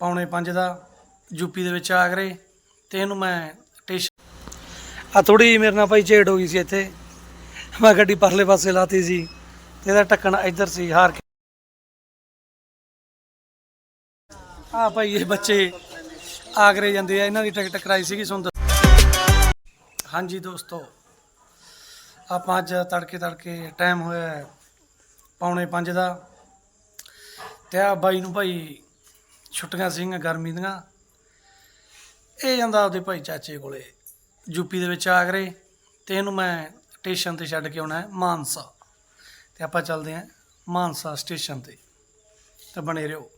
ਪੌਣੇ 5 ਦਾ ਯੂਪੀ ਦੇ ਵਿੱਚ ਆਗਰੇ ਤੇ ਇਹਨੂੰ ਮੈਂ ਟੇਸ਼ਨ ਆ ਥੋੜੀ ਮੇਰੇ ਨਾਲ ਭਾਈ ਝੇੜ ਹੋ ਗਈ ਸੀ ਇੱਥੇ। ਮੈਂ ਗੱਡੀ ਪਰਲੇ ਪਾਸੇ ਲਾਤੀ ਸੀ ਤੇ ਇਹਦਾ ਟੱਕਣ ਇੱਧਰ ਸੀ, ਹਾਰ ਕੇ। ਆ ਭਾਈ ਇਹ ਬੱਚੇ ਆਗਰੇ ਜਾਂਦੇ ਆ, ਇਹਨਾਂ ਦੀ ਟਿਕਟ ਕਰਾਈ ਸੀਗੀ ਸੁੰਦਰ। ਹਾਂਜੀ ਦੋਸਤੋ, ਆਪਾਂ ਅੱਜ ਤੜਕੇ ਤੜਕੇ ਟਾਈਮ ਹੋਇਆ ਹੈ ਪੌਣੇ 5 ਦਾ। ਤੇ ਆ ਬਾਈ ਨੂੰ ਭਾਈ ਛੁੱਟੀਆਂ ਸੀਗੀਆਂ ਗਰਮੀ ਦੀਆਂ। ਇਹ ਜਾਂਦਾ ਆਪਦੇ ਭਾਈ ਚਾਚੇ ਕੋਲੇ, ਯੂਪੀ ਦੇ ਵਿੱਚ ਆਗਰੇ ਤੇ ਇਹਨੂੰ ਮੈਂ ਸਟੇਸ਼ਨ ਤੇ ਛੱਡ ਕੇ ਆਉਣਾ ਹੈ, ਮਾਨਸਾ। ਤੇ ਆਪਾਂ ਚੱਲਦੇ ਹਾਂ ਮਾਨਸਾ ਸਟੇਸ਼ਨ ਤੇ। ਤਾਂ ਬਣੇ ਰਹੋ।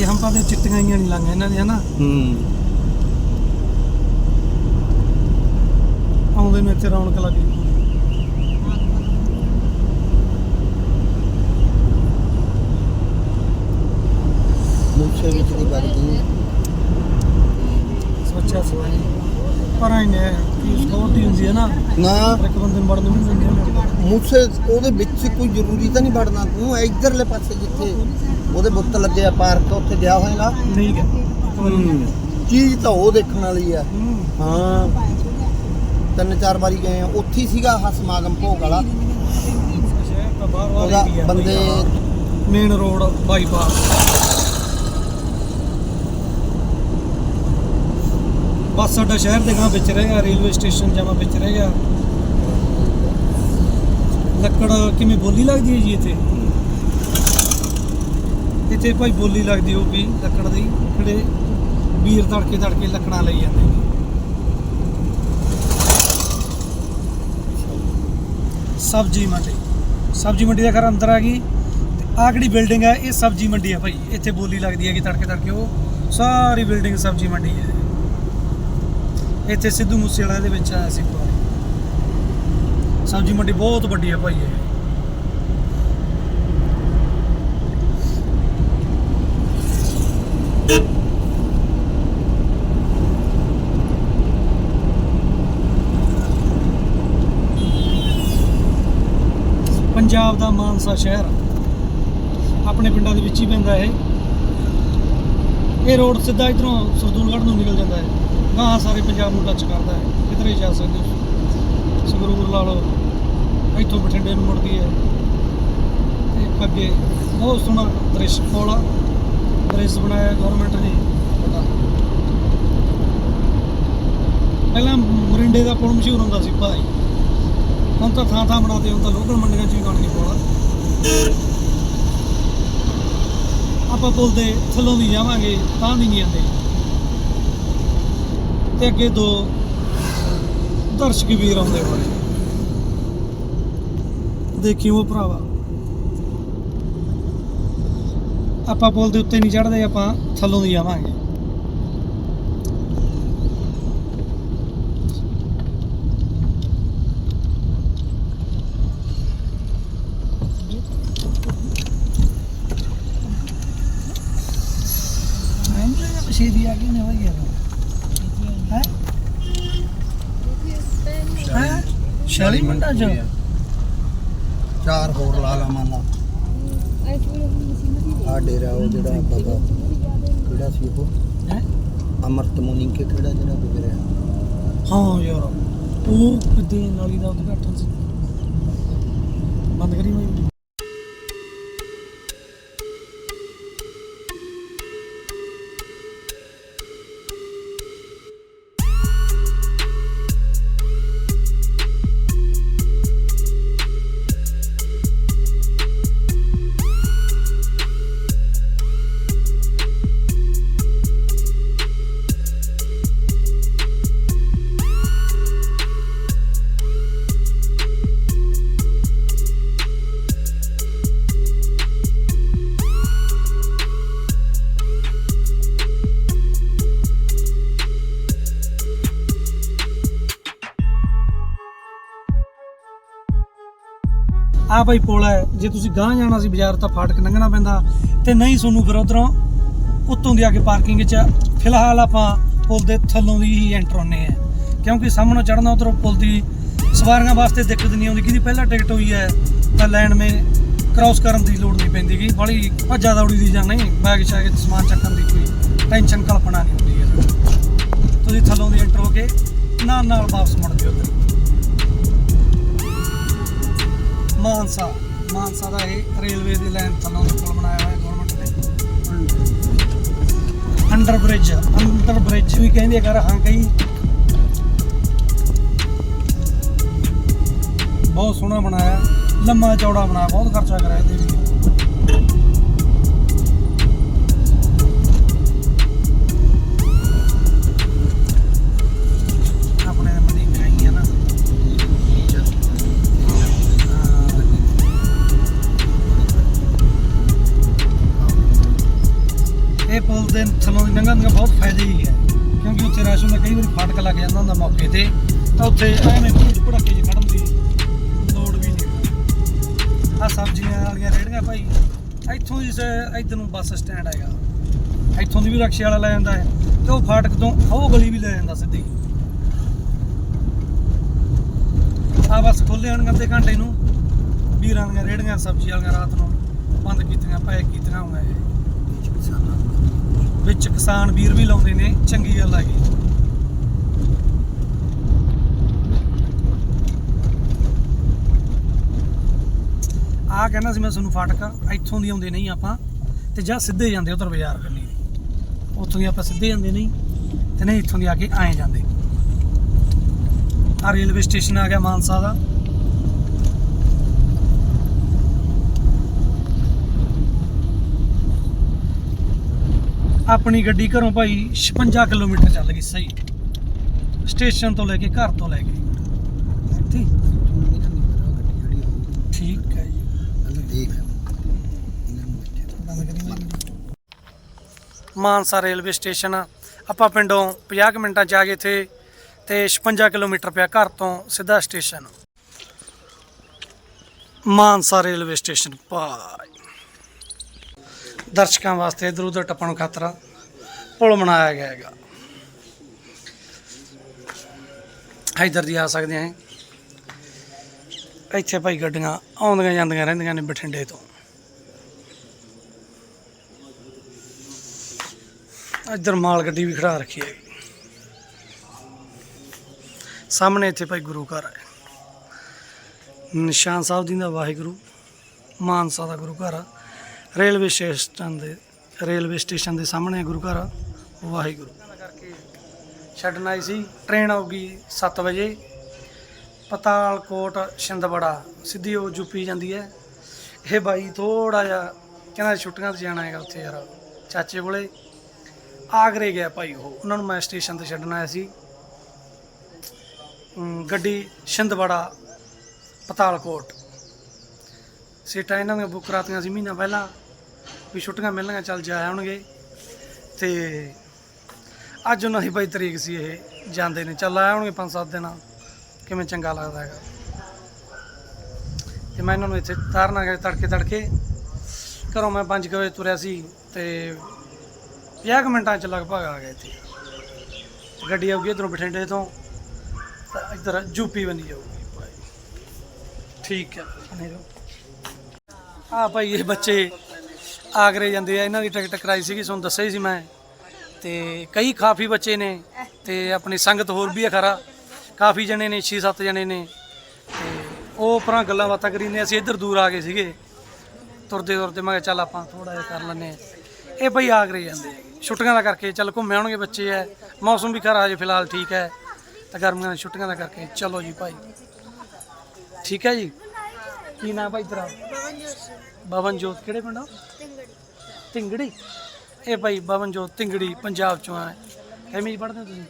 ਇਹ ਹੰਪਾਂ ਦੇ ਚਿੱਟੀਆਂ ਹੀ ਨਹੀਂ ਲੰਘ ਇਹਨਾਂ ਦੀਆਂ ਨਾ ਹੂੰ। ਆਉਂਦੇ ਨੂੰ ਇੱਥੇ ਰੌਣਕ ਲੱਗੀ ਮੂਸੇ ਵਿੱਚ ਦੀ ਵੱਜਦੀ ਸੋਚਿਆ ਸੀ ਪਰ ਆਈ ਨੇ ਕੀ ਸਕਿਉਰਟੀ ਹੁੰਦੀ ਹੈ ਨਾ। ਨਾ। ਹਰ ਇੱਕ ਬੰਦੇ ਨੂੰ ਵੜਨ ਨੂੰ ਨਹੀਂ ਦਿੰਦੇ ਨੇ ਮੂਸੇ ਉਹਦੇ ਵਿੱਚ ਕੋਈ ਜ਼ਰੂਰੀ ਤਾਂ ਨਹੀਂ ਵੜਨਾ। ਤੂੰ ਇਧਰਲੇ ਪਾਸੇ ਜਿੱਥੇ ਉਹਦੇ ਬੁੱਤ ਲੱਗੇ ਆ ਪਾਰਕ ਉੱਥੇ ਗਿਆ ਹੋਏਗਾ। ਠੀਕ ਹੈ। ਚੀਜ਼ ਤਾਂ ਉਹ ਦੇਖਣ ਵਾਲੀ ਆ। ਹੂੰ। ਤਿੰਨ ਚਾਰ ਵਾਰੀ ਗਏ ਆ। ਉੱਥੇ ਸੀਗਾ ਸਮਾਗਮ ਭੋਗ ਵਾਲਾ। ਉਹਦਾ ਬੰਦੇ ਮੇਨ ਰੋਡ ਬਾਈਪਾਸ ਬਸ ਸਾਡਾ ਸ਼ਹਿਰ ਦੇ ਗਾਂ ਵਿੱਚ ਰਹਿ ਗਿਆ, ਰੇਲਵੇ ਸਟੇਸ਼ਨ ਜਮਾ ਵਿੱਚ ਰਹਿ ਗਿਆ। ਲੱਕੜ ਕਿਵੇਂ ਬੋਲੀ ਲੱਗਦੀ ਹੈ ਜੀ ਇੱਥੇ? ਇੱਥੇ ਭਾਈ ਬੋਲੀ ਲੱਗਦੀ ਹੋਊਗੀ ਲੱਕੜ ਦੀ, ਜਿਹੜੇ ਵੀਰ ਤੜਕੇ ਤੜਕੇ ਲੱਕੜਾਂ ਲਈ ਜਾਂਦੇ ਨੇ। ਸਬਜੀ ਮੰਡੀ। ਸਬਜੀ ਮੰਡੀ ਦਾ ਘਰ ਅੰਦਰ ਆ ਗਈ। ਤੇ ਆਹ ਕਿਹੜੀ ਬਿਲਡਿੰਗ ਹੈ? ਇਹ ਸਬਜੀ ਮੰਡੀ ਹੈ ਭਾਈ। ਇੱਥੇ ਬੋਲੀ ਲੱਗਦੀ ਹੈ ਹੈਗੀ ਤੜਕੇ ਤੜਕੇ ਉਹ। ਸਾਰੀ ਬਿਲਡਿੰਗ ਸਬਜੀ ਮੰਡੀ ਹੈ। ਇੱਥੇ ਸਿੱਧੂ ਮੂਸੇਵਾਲਾ ਦੇ ਵਿੱਚ ਆਇਆ ਸੀ ਪੁਰਾਣੀ ਸਬਜੀ ਮੰਡੀ ਬਹੁਤ ਵੱਡੀ ਹੈ ਭਾਈ ਇਹ। ਪੰਜਾਬ ਦਾ ਮਾਨਸਾ ਸ਼ਹਿਰ। ਆਪਣੇ ਪਿੰਡਾਂ ਦੇ ਵਿੱਚ ਹੀ ਪੈਂਦਾ ਇਹ। ਇਹ ਰੋਡ ਸਿੱਧਾ ਇਧਰੋਂ ਸਰਦੂਲਗੜ੍ਹ ਨੂੰ ਨਿਕਲ ਜਾਂਦਾ ਹੈ ਗਾਂ ਸਾਰੇ ਪੰਜਾਬ ਨੂੰ ਟੱਚ ਕਰਦਾ ਹੈ। ਕਿਧਰੇ ਜਾ ਸਕਦੇ ਹੋ? ਸੰਗਰੂਰ ਲਾ ਲਓ। ਇੱਥੋਂ ਬਠਿੰਡੇ ਨੂੰ ਮੁੜਦੀ ਹੈ। ਤੇ ਅੱਗੇ ਬਹੁਤ ਸੋਹਣਾ ਦ੍ਰਿਸ਼, ਕੋਲਾ ਦ੍ਰਿਸ਼ ਬਣਾਇਆ ਗਵਰਨਮੈਂਟ ਨੇ। ਪਹਿਲਾਂ ਮਰਿੰਡੇ ਦਾ ਪੁਲ ਮਸ਼ਹੂਰ ਹੁੰਦਾ ਸੀ, ਭਾਈ। ਹੁਣ ਤਾਂ ਥਾਂ ਥਾਂ ਬਣਾਤੇ ਹੁਣ ਤਾਂ ਲੋਕਲ ਮੰਡੀਆਂ 'ਚ ਵੀ ਬਣ ਗਈ ਕੋਲਾ ਆਪਾਂ ਪੁਲ ਦੇ ਥੱਲੋਂ ਦੀ ਜਾਵਾਂਗੇ, ਤਾਂ ਦੀ ਨਹੀਂ ਆਉਂਦੇ ਤੇ ਅੱਗੇ ਦੋ ਦਰਸ਼ਕ ਵੀਰ ਆਉਂਦੇ ਹੋਣੇ। ਦੇਖਿਓ ਭਰਾਵਾ। ਆਪਾਂ ਪੁਲ ਦੇ ਉੱਤੇ ਨਹੀਂ ਚੜਦੇ ਆਪਾਂ ਥੱਲੋਂ ਦੀ ਜਾਵਾਂਗੇ। ਛੇ ਦੀ ਆ ਗਈ ਨਵਾਂ ਹੀ ਹੈ? ਹੈ? 40 ਮਿੰਟਾਂ ਚ ਚਾਰ ਹੋਰ ਲਾ ਲਾ ਮੰਨ ਲਾ ਆ ਡੇਰਾ ਉਹ ਜਿਹੜਾ ਬਾਬਾ ਕਿਹੜਾ ਸੀ ਉਹ? ਹੈਂ? ਅਮਰਤ ਮੁਨੀ ਕੇ ਕਿਹੜਾ ਜਿਹੜਾ ਗੁਜ਼ਰਿਆ? ਹਾਂ ਯਾਰ ਉਹ ਕਿਤੇ ਨਾਲੀ ਦਾ ਉਦਘਾਟਨ ਸੀ। ਬੰਦ ਕਰੀ ਹੋਈ ਆ ਭਾਈ ਪੁਲ ਹੈ, ਜੇ ਤੁਸੀਂ ਗਾਂ ਜਾਣਾ ਸੀ ਬਾਜ਼ਾਰ ਤਾਂ ਫਾਟਕ ਲੰਘਣਾ ਪੈਂਦਾ ਤੇ ਨਹੀਂ ਤੁਹਾਨੂੰ ਫਿਰ ਉਧਰੋਂ ਉੱਤੋਂ ਦੀ ਆ ਕੇ ਪਾਰਕਿੰਗ 'ਚ ਫਿਲਹਾਲ ਆਪਾਂ ਪੁਲ ਦੇ ਥੱਲੋਂ ਦੀ ਹੀ ਐਂਟਰ ਹੁੰਨੇ ਆ ਕਿਉਂਕਿ ਸਾਹਮਣੇ ਚੜਨਾ ਉਧਰੋਂ ਪੁਲ ਦੀ ਸਵਾਰੀਆਂ ਵਾਸਤੇ ਦਿੱਕਤ ਨਹੀਂ ਆਉਂਦੀ ਕਿਹਦੀ ਪਹਿਲਾਂ ਟਿਕਟ ਹੋਈ ਹੈ, ਤਾਂ ਲਾਈਨ ਮੇ ਕ੍ਰਾਸ ਕਰਨ ਦੀ ਲੋੜ ਨਹੀਂ ਪੈਂਦੀ ਗੀ। ਬੜੀ ਭੱਜਾ ਦੌੜੀ ਦੀ ਜਾਂ ਨਹੀਂ ਬੈਗ ਸ਼ੈਗ ਸਮਾਨ ਚੱਕਣ ਦੀ ਕੋਈ ਟੈਨਸ਼ਨ ਕਲਪਨਾ ਨਹੀਂ ਹੁੰਦੀ ਹੈ। ਤੁਸੀਂ ਥੱਲੋਂ ਦੀ ਐਂਟਰ ਹੋ ਕੇ ਨਾਲ ਨਾਲ ਵਾਪਸ ਮੁੜ ਜਿਓ ਮਾਨਸਾ ਮਾਨਸਾ ਦਾ ਇਹ ਰੇਲਵੇ ਦੀ ਲਾਈਨ ਥੱਲੋਂ ਪੁਲ ਬਣਾਇਆ ਹੋਇਆ ਗਵਰਨਮੈਂਟ ਨੇ। ਅੰਡਰ ਬ੍ਰਿਜ ਅੰਡਰ ਬ੍ਰਿਜ ਵੀ ਕਹਿੰਦੇ ਆ ਕਰ ਹਾਂ ਕਈ ਬਹੁਤ ਸੋਹਣਾ ਬਣਾਇਆ, ਲੰਮਾ ਚੌੜਾ ਬਣਾਇਆ, ਬਹੁਤ ਖਰਚਾ ਕਰਾਇਆ ਇਹਦੇ ਵੀ ਦੇ ਥੱਲੋਂ ਦੀ ਲੰਘਣ ਦਾ ਬਹੁਤ ਫਾਇਦੇ ਹੀ ਹੈ। ਕਿਉਂਕਿ ਉੱਥੇ ਰਸ਼ ਹੁੰਦਾ ਕਈ ਵਾਰੀ ਫਾਟਕ ਲੱਗ ਜਾਂਦਾ ਹੁੰਦਾ ਮੌਕੇ ਤੇ। ਤਾਂ ਉੱਥੇ ਐਵੇਂ ਭੀੜ ਭੜੱਕੇ 'ਚ ਖੜਨ ਦੀ ਲੋੜ ਵੀ ਨਹੀਂ ਆ ਸਬਜ਼ੀਆਂ ਵਾਲੀਆਂ ਰੇੜੀਆਂ ਭਾਈ, ਇੱਥੋਂ ਦੀ ਇੱਧਰ ਨੂੰ ਬੱਸ ਸਟੈਂਡ ਹੈਗਾ, ਇੱਥੋਂ ਦੀ ਵੀ ਰਕਸ਼ੇ ਵਾਲਾ ਲੈ ਜਾਂਦਾ ਹੈ ਤੇ ਉਹ ਫਾਟਕ ਤੋਂ ਉਹ ਗਲੀ ਵੀ ਲੈ ਜਾਂਦਾ ਸਿੱਧੀ। ਆ ਬਸ ਖੋਲੇ ਹੋਣਗੇ ਅੱਧੇ ਘੰਟੇ ਨੂੰ। ਵੀਰਾਂ ਦੀਆਂ ਰੇੜੀਆਂ ਸਬਜ਼ੀ ਵਾਲੀਆਂ ਰਾਤ ਨੂੰ ਬੰਦ ਕੀਤੀਆਂ, ਪੈਕ ਕੀਤੀਆਂ ਹੋਈਆਂ ਵਿੱਚ ਕਿਸਾਨ ਵੀਰ ਵੀ ਲਾਉਂਦੇ ਨੇ, ਚੰਗੀ ਗੱਲ ਹੈਗੀ ਆ ਕਹਿੰਦਾ ਸੀ ਮੈਂ ਤੁਹਾਨੂੰ ਫਾਟਕ, ਇੱਥੋਂ ਦੀ ਆਉਂਦੇ ਨਹੀਂ ਆਪਾਂ, ਤੇ ਜਾਂ ਸਿੱਧੇ ਜਾਂਦੇ ਉਧਰ ਬਾਜ਼ਾਰ ਕੰਨੀ ਉੱਥੋਂ ਦੀ ਆਪਾਂ ਸਿੱਧੇ ਜਾਂਦੇ ਨਹੀਂ, ਤੇ ਨਹੀਂ ਇੱਥੋਂ ਦੀ ਆ ਕੇ ਆਏ ਜਾਂਦੇ। ਆ ਰੇਲਵੇ ਸਟੇਸ਼ਨ ਆ ਗਿਆ ਮਾਨਸਾ ਦਾ। ਆਪਣੀ ਗੱਡੀ ਘਰੋਂ ਭਾਈ 56 ਕਿਲੋਮੀਟਰ ਚੱਲ ਗਈ ਸਹੀ। ਸਟੇਸ਼ਨ ਤੋਂ ਲੈ ਕੇ ਘਰ ਤੋਂ ਲੈ ਕੇ। ਇੱਥੇ ਠੀਕ ਹੈ ਜੀ। ਦੇਖ। ਬੰਦ ਕਰੀ ਮੈਂ। Mansa railway station. ਆਪਾਂ ਪਿੰਡੋਂ 50 ਕੁ ਮਿੰਟਾਂ ਚ ਆ ਗਏ ਇੱਥੇ ਤੇ 56 ਕਿਲੋਮੀਟਰ ਪਿਆ ਘਰ ਤੋਂ ਸਿੱਧਾ ਸਟੇਸ਼ਨ। Mansa railway station. ਭਾਈ ਦਰਸ਼ਕਾਂ ਵਾਸਤੇ ਇਧਰ ਉਧਰ ਟੱਪਣ ਨੂੰ ਖਾਤਰ ਪੁਲ ਬਣਾਇਆ ਗਿਆ ਹੈਗਾ। ਇੱਧਰ ਦੀ ਆ ਸਕਦੇ ਆ ਇੱਥੇ ਭਾਈ ਗੱਡੀਆਂ ਆਉਂਦੀਆਂ ਜਾਂਦੀਆਂ ਰਹਿੰਦੀਆਂ ਨੇ ਬਠਿੰਡੇ ਤੋਂ। ਇੱਧਰ ਮਾਲ ਗੱਡੀ ਵੀ ਖੜਾ ਰੱਖੀ ਹੈ। ਸਾਹਮਣੇ ਇੱਥੇ ਭਾਈ ਗੁਰੂ ਘਰ ਹੈ। ਨਿਸ਼ਾਨ ਸਾਹਿਬ ਜੀ ਦਾ ਵਾਹਿਗੁਰੂ, ਮਾਨਸਾ ਦਾ ਗੁਰੂ ਘਰ ਆ। ਰੇਲਵੇ ਸਟੇਸ਼ਨ ਦੇ, ਰੇਲਵੇ ਸਟੇਸ਼ਨ ਦੇ ਸਾਹਮਣੇ ਗੁਰੂ ਘਰ। ਵਾਹਿਗੁਰੂ। ਕਰਕੇ ਛੱਡਣ ਆਈ ਸੀ। ਟ੍ਰੇਨ ਆਊਗੀ 7 ਵਜੇ। ਪਤਾਲਕੋਟ, ਛਿੰਦਵਾੜਾ। ਸਿੱਧੀ ਉਹ ਯੂਪੀ ਜਾਂਦੀ ਹੈ। ਇਹ ਬਾਈ ਥੋੜਾ ਜਿਹਾ ਕਹਿੰਦਾ ਛੁੱਟੀਆਂ ਤੇ ਜਾਣਾ ਹੈਗਾ ਉੱਥੇ ਯਾਰ। ਚਾਚੇ ਕੋਲੇ। ਆਗਰੇ ਗਿਆ ਭਾਈ ਉਹ। ਉਹਨਾਂ ਨੂੰ ਮੈਂ ਸਟੇਸ਼ਨ ਤੇ ਛੱਡਣ ਆਇਆ ਸੀ। ਗੱਡੀ ਛਿੰਦਵਾੜਾ, ਪਤਾਲਕੋਟ। ਸੀਟਾਂ ਇਹਨਾਂ ਦੀਆਂ ਬੁੱਕ ਕਰਾਤੀਆਂ ਸੀ ਮਹੀਨਾ ਪਹਿਲਾਂ। ਵੀ ਛੁੱਟੀਆਂ ਮਿਲਣਗੀਆਂ, ਚੱਲ ਜਾ ਆਉਣਗੇ। ਤੇ ਅੱਜ ਉਹਨਾਂ ਦੀ ਭਾਈ ਤਰੀਕ ਸੀ ਇਹ, ਜਾਂਦੇ ਨੇ। ਚੱਲ ਆਉਣਗੇ ਪੰਜ ਸੱਤ ਦਿਨਾਂ। ਕਿਵੇਂ ਚੰਗਾ ਲੱਗਦਾ ਹੈਗਾ। ਤੇ ਮੈਂ ਇਹਨਾਂ ਨੂੰ ਇੱਥੇ ਤਾਰਨਾ ਗਿਆ ਤੜਕੇ ਤੜਕੇ। ਘਰੋਂ ਮੈਂ 5 ਵਜੇ ਤੁਰਿਆ ਸੀ ਤੇ 50 ਕੁ ਮਿੰਟਾਂ ਚ ਲਗਭਗ ਆ ਗਏ ਇੱਥੇ। ਗੱਡੀ ਆਊਗੀ ਇਧਰੋਂ ਬਠਿੰਡੇ ਤੋਂ। ਤਾਂ ਇੱਧਰ ਯੂਪੀ ਬਣੀ ਜਾਊਗੀ ਭਾਈ। ਠੀਕ ਹੈ। ਬਣੇ ਆ ਭਾਈ ਇਹ ਬੱਚੇ ਆਗਰੇ ਜਾਂਦੇ ਆ ਇਹਨਾਂ ਦੀ ਟਿਕਟ ਕਰਾਈ ਸੀਗੀ ਤੁਹਾਨੂੰ ਦੱਸਿਆ ਹੀ ਸੀ ਮੈਂ। ਤੇ ਕਈ ਕਾਫੀ ਬੱਚੇ ਨੇ ਤੇ ਆਪਣੀ ਸੰਗਤ ਹੋਰ ਵੀ ਆ ਖਰਾ। ਕਾਫੀ ਜਣੇ ਨੇ 6-7 ਜਣੇ ਨੇ। ਤੇ ਉਹ ਪਰਾਂ ਗੱਲਾਂ ਬਾਤਾਂ ਕਰੀ ਨੇ ਅਸੀਂ ਇੱਧਰ ਦੂਰ ਆ ਗਏ ਸੀਗੇ। ਤੁਰਦੇ ਤੁਰਦੇ ਮੈਂ ਕਿਹਾ ਚੱਲ ਆਪਾਂ ਥੋੜਾ ਜਿਹਾ ਕਰ ਲੈਨੇ ਇਹ ਭਾਈ ਆਗਰੇ ਜਾਂਦੇ ਛੁੱਟੀਆਂ ਦਾ ਕਰਕੇ ਚੱਲ ਘੁੰਮੇ ਆਉਣਗੇ ਬੱਚੇ ਐ। ਮੌਸਮ ਵੀ ਖਰਾ ਹਜੇ ਫਿਲਹਾਲ ਠੀਕ ਹੈ ਤਾਂ ਗਰਮੀਆਂ ਦੀਆਂ ਛੁੱਟੀਆਂ ਦਾ ਕਰਕੇ ਚਲੋ ਜੀ ਭਾਈ। ਠੀਕ ਹੈ ਜੀ? ਕੀ ਨਾਮ ਭਾਈ ਤੇਰਾ? ਬਵਨ ਜੋਤ ਕਿਹੜੇ ਪਿੰਡੋਂ ਤਿੰਗੜੀ ਇਹ ਭਾਈ ਬਵਨ ਜੋਤ ਤਿੰਗੜੀ ਪੰਜਾਬ ਚੋਂ ਆ ਕਿਵੇਂ ਪੜ੍ਹਦੇ ਹੋ ਤੁਸੀਂ?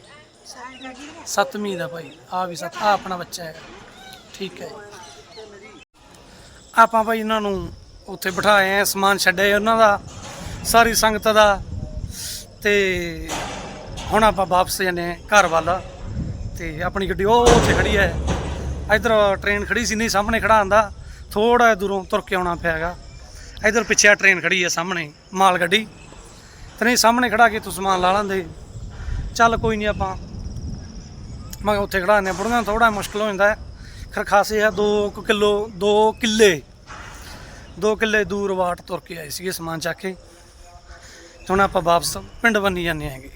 ਸੱਤਵੀਂ ਦਾ ਭਾਈ। ਆ ਵੀ ਸੱਤ ਆ ਆਪਣਾ ਬੱਚਾ ਹੈਗਾ। ਠੀਕ ਹੈ ਆਪਾਂ ਭਾਈ ਇਹਨਾਂ ਨੂੰ ਉੱਥੇ ਬਿਠਾਏ ਆ, ਸਮਾਨ ਛੱਡੇ ਉਹਨਾਂ ਦਾ, ਸਾਰੀ ਸੰਗਤ ਦਾ। ਤੇ ਹੁਣ ਆਪਾਂ ਵਾਪਸ ਜਾਂਦੇ ਹਾਂ ਘਰ ਵੱਲ। ਤੇ ਆਪਣੀ ਗੱਡੀ, ਉਹ ਉੱਥੇ ਖੜੀ ਹੈ। ਇਧਰ ਟ੍ਰੇਨ ਖੜੀ ਸੀ, ਨਹੀਂ ਸਾਹਮਣੇ ਖੜਾ ਆਂਦਾ ਥੋੜਾ ਦੂਰੋਂ ਤੁਰ ਕੇ ਆਉਣਾ ਪਿਆਗਾ ਇਧਰ ਪਿੱਛੇ ਆ ਟ੍ਰੇਨ ਖੜੀ ਹੈ ਸਾਹਮਣੇ, ਮਾਲ ਗੱਡੀ। ਤੇ ਨਹੀਂ, ਸਾਹਮਣੇ ਖੜਾ ਕੇ ਤੂੰ ਸਮਾਨ ਲਾ ਲੈਂਦੇ। ਚੱਲ ਕੋਈ ਨਹੀਂ ਆਪਾਂ। ਮੈਂ ਉੱਥੇ ਖੜਾ ਨੇ ਬੁੜੀਆਂ ਥੋੜਾ ਮੁਸ਼ਕਲ ਹੋ ਜਾਂਦਾ ਹੈ। ਖਰ ਖਾਸੇ ਆ 2 ਕਿਲੋ 2 ਕਿੱਲੇ। 2 ਕਿੱਲੇ ਦੂਰ ਵਾਟ ਤੁਰ ਕੇ ਆਏ ਸੀਗੇ ਸਮਾਨ ਚੱਕ ਕੇ। ਹੁਣ ਆਪਾਂ ਵਾਪਸ ਪਿੰਡ ਬੰਨੀ ਜਾਂਦੇ ਹੈਗੇ।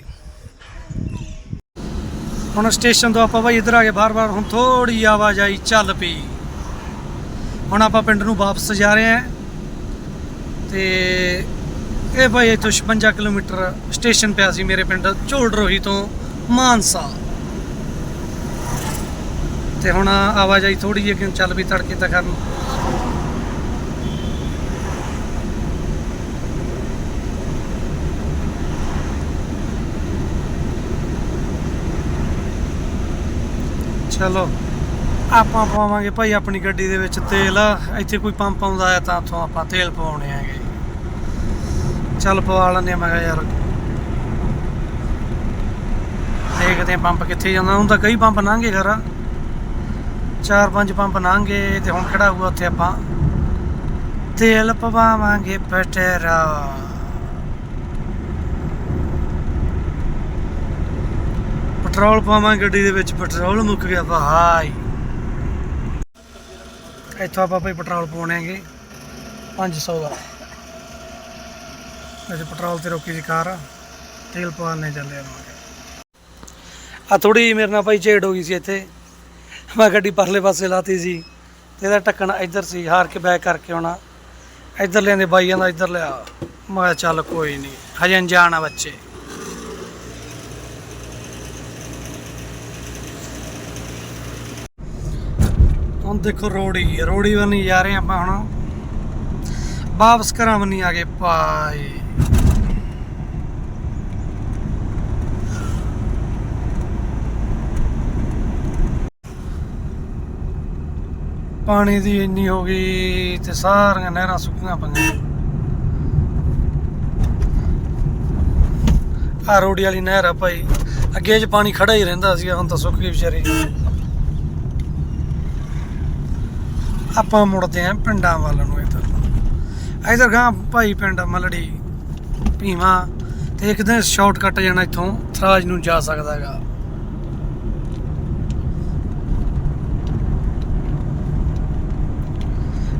ਹੁਣ ਸਟੇਸ਼ਨ ਤੋਂ ਆਪਾਂ ਬਾਈ ਇੱਧਰ ਆ ਕੇ ਬਾਰ-ਬਾਰ ਹੁਣ ਥੋੜੀ ਆਵਾਜਾਈ ਚੱਲ ਪਈ। ਹੁਣ ਆਪਾਂ ਪਿੰਡ ਨੂੰ ਵਾਪਸ ਜਾ ਰਹੇ ਹਾਂ। ਤੇ ਇਹ ਭਾਈ ਇੱਥੋਂ 56 ਕਿਲੋਮੀਟਰ ਸਟੇਸ਼ਨ ਪਿਆ ਸੀ ਮੇਰੇ ਪਿੰਡ ਝੋਲਡਰੋਹੀ ਤੋਂ ਮਾਨਸਾ। ਤੇ ਹੁਣ ਆਵਾਜਾਈ ਥੋੜੀ ਜਿਹੀ ਕਿਉਂ ਚੱਲ ਵੀ ਤੜਕੇ ਤਾਂ ਕਰਨ ਚਲੋ, ਆਪਾਂ ਪਾਵਾਂਗੇ ਭਾਈ ਆਪਣੀ ਗੱਡੀ ਦੇ ਵਿੱਚ ਤੇਲ। ਇੱਥੇ ਕੋਈ ਪੰਪ ਆਉਂਦਾ ਹੈ ਤਾਂ ਉੱਥੋਂ ਆਪਾਂ ਤੇਲ ਪਵਾਉਣੇ ਆਗੇ ਚੱਲ ਪਵਾ ਲੈਂਦੇ ਹਾਂ ਮੈਂ ਕਿਹਾ ਯਾਰ। ਦੇਖਦੇ ਹਾਂ ਪੰਪ ਕਿੱਥੇ ਜਾਂਦਾ, ਹੁਣ ਤਾਂ ਕਈ ਪੰਪ ਲੰਘੇ ਘਰ ਚਾਰ ਪੰਜ ਪੰਪ ਲੰਘੇ ਤੇ ਹੁਣ ਖੜਾ ਹੋਊਗਾ ਉੱਥੇ ਆਪਾਂ। ਤੇਲ ਪਵਾਵਾਂਗੇ ਪਟੇਰਾ। ਪੈਟਰੋਲ ਪਾਵਾਂਗੇ ਗੱਡੀ ਦੇ ਵਿੱਚ, ਪੈਟਰੋਲ ਮੁੱਕ ਗਿਆ ਭਾਈ ਇੱਥੋਂ ਆਪਾਂ ਭਾਈ ਪੈਟਰੋਲ ਪਾਉਣੇਗੇ 500 ਦਾ। ਵੈਸੇ ਪੈਟਰੋਲ ਤੇ ਰੋਕੀ ਸੀ ਕਾਰ, ਤੇਲ ਪਵਾਉਣੇ ਚੱਲੇ ਆਪਾਂ ਆ ਥੋੜੀ ਮੇਰੇ ਨਾਲ ਭਾਈ ਝੇੜ ਹੋ ਗਈ ਸੀ ਇੱਥੇ। ਮੈਂ ਗੱਡੀ ਪਰਲੇ ਪਾਸੇ ਲਾਤੀ ਸੀ ਤੇ ਇਹਦਾ ਢੱਕਣ ਇੱਧਰ ਸੀ, ਹਾਰ ਕੇ ਬੈਕ ਕਰਕੇ ਆਉਣਾ। ਇੱਧਰ ਲਿਆਂਦੇ ਬਾਈਆਂ ਦਾ ਇੱਧਰ ਲਿਆ। ਮੈਂ ਚੱਲ ਕੋਈ ਨਹੀਂ ਹਜੇ ਅਣਜਾਣ ਆ ਬੱਚੇ। ਹੁਣ ਦੇਖੋ ਰੋੜੀ ਰੋੜੀ ਵੱਲ ਨਹੀਂ ਜਾ ਰਹੇ ਆਪਾਂ ਹੁਣ। ਵਾਪਸ ਘਰਾਂ ਵੱਲ ਨਹੀਂ ਆ ਗਏ, ਭਾਈ। ਪਾਣੀ ਦੀ ਇੰਨੀ ਹੋ ਗਈ ਤੇ ਸਾਰੀਆਂ ਨਹਿਰਾਂ ਸੁੱਕੀਆਂ ਪਈਆਂ। ਆ ਰੋੜੀ ਵਾਲੀ ਨਹਿਰ ਆ ਭਾਈ। ਅੱਗੇ 'ਚ ਪਾਣੀ ਖੜਾ ਹੀ ਰਹਿੰਦਾ ਸੀ ਹੁਣ ਤਾਂ ਸੁੱਕ ਗਈ ਵਿਚਾਰੀ। ਆਪਾਂ ਮੁੜਦੇ ਆਂ ਪਿੰਡਾਂ ਵੱਲ ਨੂੰ ਇੱਧਰ। ਇੱਧਰ ਗਾਂ ਭਾਈ ਪਿੰਡ ਮਲੜੀ, ਭੀਮਾ, ਤੇ ਇੱਕ ਦਿਨ ਸ਼ਾਰਟਕਟ ਜਾਣਾ ਇੱਥੋਂ, ਥਰਾਜ ਨੂੰ ਜਾ ਸਕਦਾ ਹੈਗਾ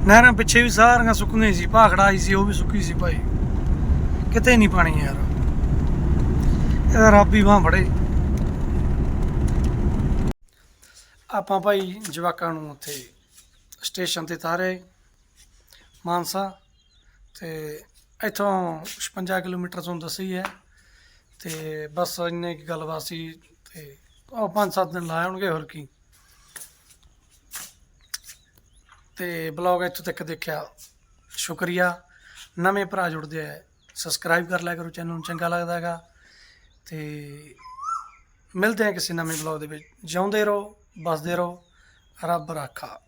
ਨਹਿਰਾਂ ਪਿੱਛੇ ਵੀ ਸਾਰੀਆਂ ਸੁੱਕੀਆਂ ਸੀ, ਭਾਖੜਾ ਆਈ ਸੀ, ਉਹ ਵੀ ਸੁੱਕੀ ਸੀ ਭਾਈ। ਕਿਤੇ ਨਹੀਂ ਪਾਣੀ ਯਾਰ। ਇਹਦਾ ਰੱਬ ਹੀ ਬਾਂਹ ਫੜੇ। ਆਪਾਂ ਭਾਈ ਜਵਾਕਾਂ ਨੂੰ ਉੱਥੇ ਸਟੇਸ਼ਨ ਤੇ ਤਾਰੇ, ਮਾਨਸਾ ਤੇ ਇੱਥੋਂ 56 ਕਿਲੋਮੀਟਰ ਤੋਂ ਦੱਸੀ ਹੈ। ਤੇ ਬਸ ਇੰਨੇ ਕੀ ਗੱਲਬਾਤ ਸੀ ਤੇ ਉਹ 5-7 ਦਿਨ ਲਾਏ ਹੋਣਗੇ, ਹੋਰ ਕੀ। ਤੇ ਬਲੌਗ ਇੱਥੋਂ ਤੱਕ ਦੇਖਿਆ। ਸ਼ੁਕਰੀਆ। ਨਵੇਂ ਭਰਾ ਜੁੜਦੇ ਆ ਸਬਸਕ੍ਰਾਈਬ ਕਰ ਲਿਆ ਕਰੋ ਚੈਨਲ ਨੂੰ, ਚੰਗਾ ਲੱਗਦਾ ਹੈਗਾ। ਤੇ ਮਿਲਦੇ ਆ ਕਿਸੇ ਨਵੇਂ ਬਲੌਗ ਦੇ ਵਿੱਚ। ਜਿਉਂਦੇ ਰਹੋ ਬਸਦੇ ਰਹੋ। ਰੱਬ ਰਾਖਾ।